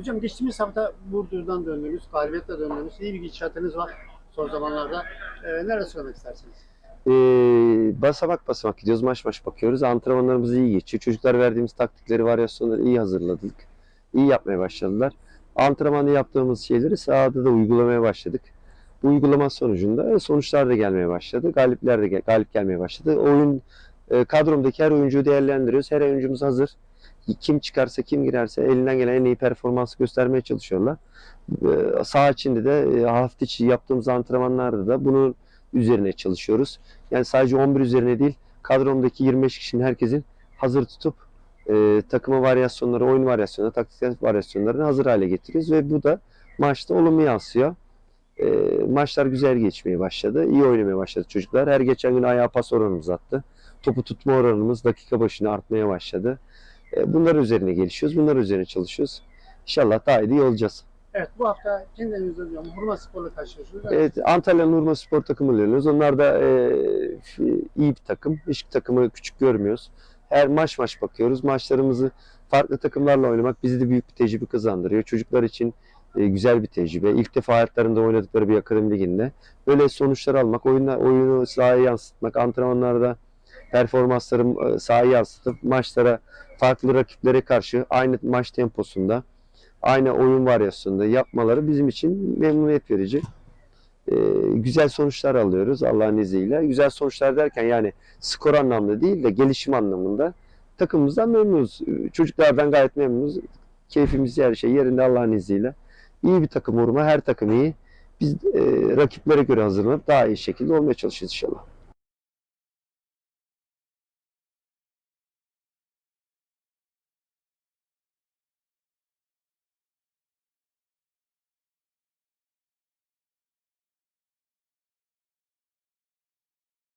Hocam geçtiğimiz hafta Burdur'dan döndünüz, galibiyetle döndünüz. İyi bir gidişatınız var son zamanlarda. Ee, neler söylemek istersiniz? Ee, basamak basamak gidiyoruz, maç maç bakıyoruz. Antrenmanlarımız iyi geçiyor. Çocuklar verdiğimiz taktikleri, varyasyonları iyi hazırladık. İyi yapmaya başladılar. Antrenmanı yaptığımız şeyleri sahada da uygulamaya başladık. Bu uygulama sonucunda sonuçlar da gelmeye başladı. Galipler de galip gelmeye başladı. Oyun e, kadromdaki her oyuncuyu değerlendiriyoruz. Her oyuncumuz hazır. Kim çıkarsa, kim girerse elinden gelen en iyi performansı göstermeye çalışıyorlar. E, saha içinde de e, hafta içi yaptığımız antrenmanlarda da bunun üzerine çalışıyoruz. Yani sadece 11 üzerine değil, kadromdaki 25 kişinin herkesin hazır tutup e, takıma varyasyonları, oyun varyasyonları, taktiksel varyasyonlarını hazır hale getiriyoruz ve bu da maçta olumlu yansıyor. E, maçlar güzel geçmeye başladı. iyi oynamaya başladı çocuklar. Her geçen gün ayağa pas oranımız attı. Topu tutma oranımız dakika başına artmaya başladı. E, bunlar üzerine gelişiyoruz. Bunlar üzerine çalışıyoruz. İnşallah daha iyi olacağız. Evet bu hafta kendi evinizde diyorum. Hurma Spor'la karşılaşıyoruz. Evet, Antalya Nurma Spor takımı oynuyoruz. Onlar da e, iyi bir takım. Hiçbir takımı küçük görmüyoruz. Her maç maç bakıyoruz. Maçlarımızı farklı takımlarla oynamak bizi de büyük bir tecrübe kazandırıyor. Çocuklar için e, güzel bir tecrübe. İlk defa hayatlarında oynadıkları bir akademi liginde. Böyle sonuçlar almak, oyunu, oyunu sahaya yansıtmak, antrenmanlarda performansları e, sahaya yansıtıp maçlara farklı rakiplere karşı aynı maç temposunda aynı oyun varyasyonunda yapmaları bizim için memnuniyet verici. Ee, güzel sonuçlar alıyoruz Allah'ın izniyle. Güzel sonuçlar derken yani skor anlamda değil de gelişim anlamında takımımızdan memnunuz. Çocuklardan gayet memnunuz. Keyfimiz her şey yerinde Allah'ın izniyle. İyi bir takım vurma, her takım iyi. Biz e, rakiplere göre hazırlanıp daha iyi şekilde olmaya çalışacağız inşallah.